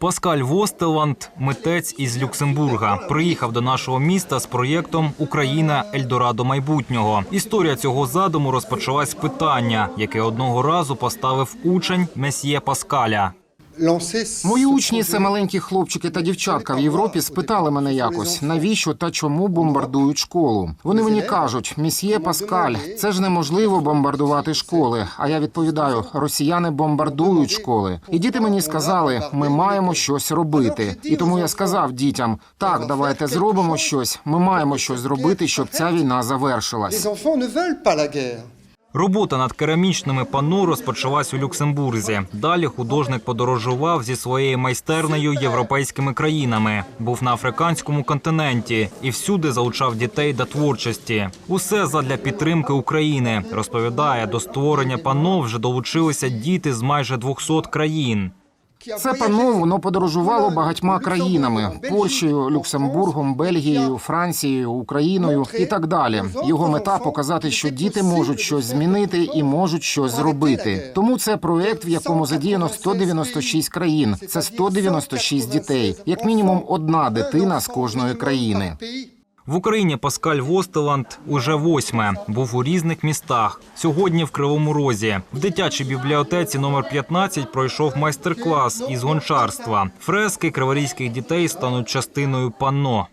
Паскаль Востеланд, митець із Люксембурга, приїхав до нашого міста з проєктом Україна Ельдорадо майбутнього. Історія цього задуму розпочалась з питання, яке одного разу поставив учень месьє Паскаля. Мої учні, це маленькі хлопчики та дівчатка в Європі, спитали мене якось, навіщо та чому бомбардують школу. Вони мені кажуть, місьє Паскаль, це ж неможливо бомбардувати школи. А я відповідаю: росіяни бомбардують школи. І діти мені сказали, ми маємо щось робити. І тому я сказав дітям: так, давайте зробимо щось. Ми маємо щось зробити, щоб ця війна завершилась. Робота над керамічними панно розпочалась у Люксембурзі. Далі художник подорожував зі своєю майстернею європейськими країнами, був на африканському континенті і всюди залучав дітей до творчості. Усе задля підтримки України. Розповідає, до створення панно вже долучилися діти з майже 200 країн. Це панно воно подорожувало багатьма країнами: Польщею, Люксембургом, Бельгією, Францією, Україною і так далі. Його мета показати, що діти можуть щось змінити і можуть щось зробити. Тому це проект, в якому задіяно 196 країн. Це 196 дітей, як мінімум одна дитина з кожної країни. В Україні Паскаль Востеланд уже восьме. Був у різних містах. Сьогодні в Кривому Розі. В дитячій бібліотеці номер 15 пройшов майстер-клас із гончарства. Фрески криворізьких дітей стануть частиною панно.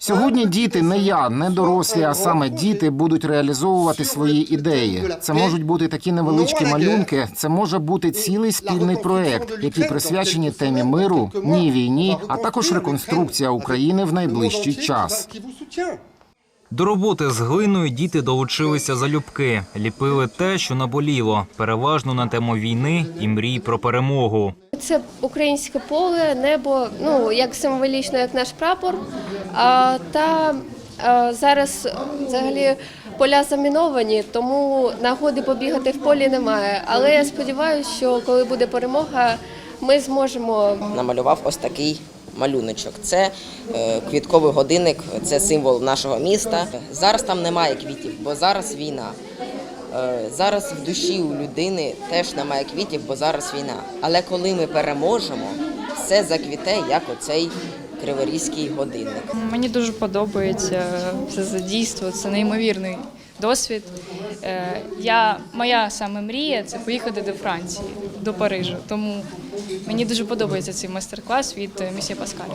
Сьогодні діти, не я, не дорослі, а саме діти будуть реалізовувати свої ідеї. Це можуть бути такі невеличкі малюнки. Це може бути цілий спільний проект, який присвячені темі миру, ні війні, а також реконструкція України в найближчий час. До роботи з глиною діти долучилися залюбки, ліпили те, що наболіло, переважно на тему війни і мрій про перемогу. Це українське поле, небо, ну як символічно, як наш прапор. А, та а, зараз взагалі поля заміновані, тому нагоди побігати в полі немає. Але я сподіваюся, що коли буде перемога, ми зможемо намалював ось такий малюночок. Це е, квітковий годинник, це символ нашого міста. Зараз там немає квітів, бо зараз війна. Е, Зараз в душі у людини теж немає квітів, бо зараз війна. Але коли ми переможемо, все заквіте, як оцей криворізький годинник. Мені дуже подобається це задійство, це неймовірний досвід. Е, Я, моя саме мрія це поїхати до Франції, до Парижу. Тому мені дуже подобається цей майстер-клас від е, місьє Паскаля.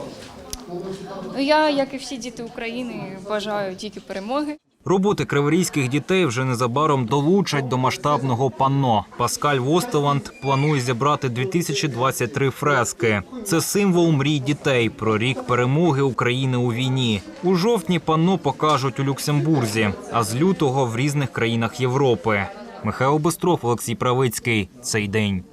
Ну, Я, як і всі діти України, бажаю тільки перемоги. Роботи криворізьких дітей вже незабаром долучать до масштабного панно. Паскаль Востеланд планує зібрати 2023 фрески. Це символ мрій дітей про рік перемоги України у війні. У жовтні панно покажуть у Люксембурзі, а з лютого в різних країнах Європи. Михайло Бестров, Олексій Правицький. Цей день.